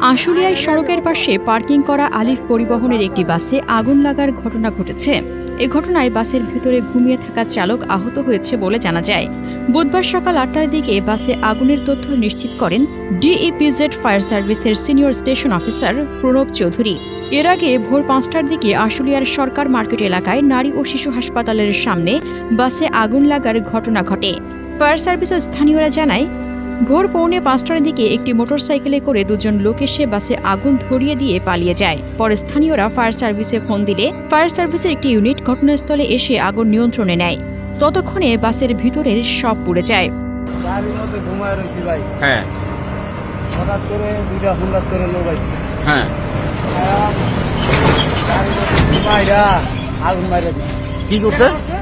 আশুলিয়ায় সড়কের পাশে পার্কিং করা আলিফ পরিবহনের একটি বাসে আগুন লাগার ঘটনা ঘটেছে। এ ঘটনায় বাসের ভিতরে ঘুমিয়ে থাকা চালক আহত হয়েছে বলে জানা যায়। বুধবার সকাল আটটার দিকে বাসে আগুনের তথ্য নিশ্চিত করেন ডিইপিজেড ফায়ার সার্ভিসের senior station officer Pranab Chowdhury. এর আগে ভোর পাঁচটার দিকে আশুলিয়ার সরকার মার্কেট এলাকায় নারী ও শিশু হাসপাতালের সামনে বাসে আগুন লাগার ঘটনা ঘটে। ফায়ার সার্ভিস ও স্থানীয়রা জানায় ভোর পৌনে পাঁচটার দিকে একটি মোটরসাইকেলে করে দুজন লোক এসে বাসে আগুন ধরিয়ে দিয়ে পালিয়ে যায়। পরে স্থানীয়রা ফায়ার সার্ভিসে ফোন দিলে ফায়ার সার্ভিসের একটি ইউনিট ঘটনাস্থলে এসে আগুন নিয়ন্ত্রণে নেয়। ততক্ষণে বাসের ভিতরের সব পুড়ে যায়। হ্যাঁ। হঠাৎ করে দুইটা হুন্ডার করে লোক আইছে। হ্যাঁ। আগুন দিছে। কি করছে?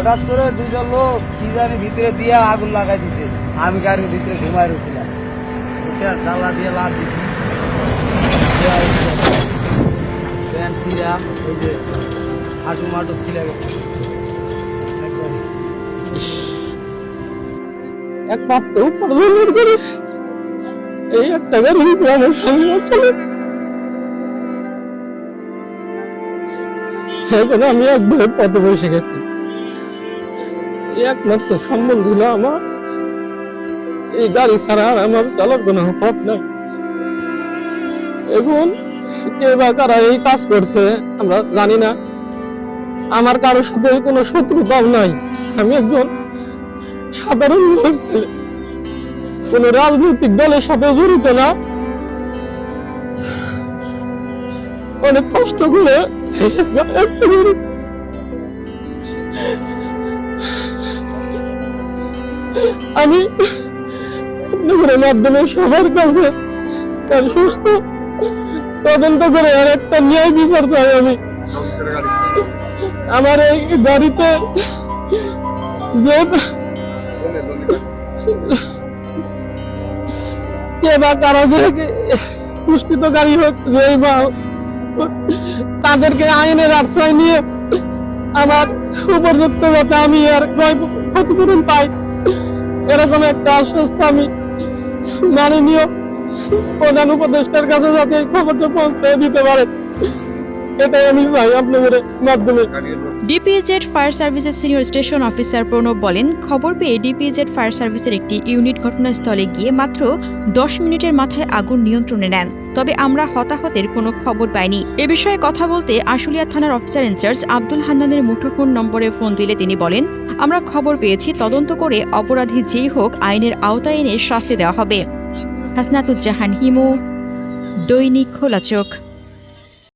হঠাৎ করে দুইটা লোক কি জানি ভিতরে দিয়ে আগুন লাগাই দিছে। আমি গাড়ির ভিতরে ঘুমাই রয়েছিলাম জানলা দিয়ে লাভ দিছি। এই একটা আমি একবারে পথে বসে গেছি। একমাত্র সম্বল ছিল আমার। এই গাড়ি ছাড়া আর আমার চলার কোনো পথ নাই। এখন বা কারা এই কাজ করছে, আমরা জানি না। আমার কারোর সাথে কোনো শত্রুতাও নাই। আমি একজন সাধারণ মানুষ ছেলে। কোন রাজনৈতিক দলের সাথে জড়িত না। অনেক কষ্ট করে একটা আমি আপনাদের মাধ্যমে সবার কাছে তার সুস্থ তদন্ত করে আর একটা ন্যায় বিচার চাই আমি। আমার এই গাড়িতে যে কে বা কারা যে হোক বা তাদেরকে আইনের আশ্রয় নিয়ে আমার উপযুক্ত যাতে আমি আর ক্ষতিপূরণ পাই। এরকম একটা আশ্বস্ত আমি মাননীয় প্রধান উপদেষ্টার কাছে যাতে এই খবরটা পৌঁছে দিতে পারে। এটাই আমি চাই আপনাদের মাধ্যমে। ডিপিএজেড ফায়ার সার্ভিসের সিনিয়র স্টেশন অফিসার প্রণব বলেন, খবর পেয়ে ডিপিএজেড ফায়ার সার্ভিসের একটি ইউনিট ঘটনাস্থলে গিয়ে মাত্র দশ মিনিটের মাথায় আগুন নিয়ন্ত্রণে নেন। তবে আমরা হতাহতের কোনো খবর পাইনি। এ বিষয়ে কথা বলতে আশুলিয়া থানার অফিসার ইনচার্জ আব্দুল হান্নানের মুঠোফোন নম্বরে ফোন দিলে তিনি বলেন আমরা খবর পেয়েছি, তদন্ত করে অপরাধী যেই হোক আইনের আওতায় এনে শাস্তি দেওয়া হবে। হাসনাতুজ্জাহান হিমু, দৈনিক খোলা চোখ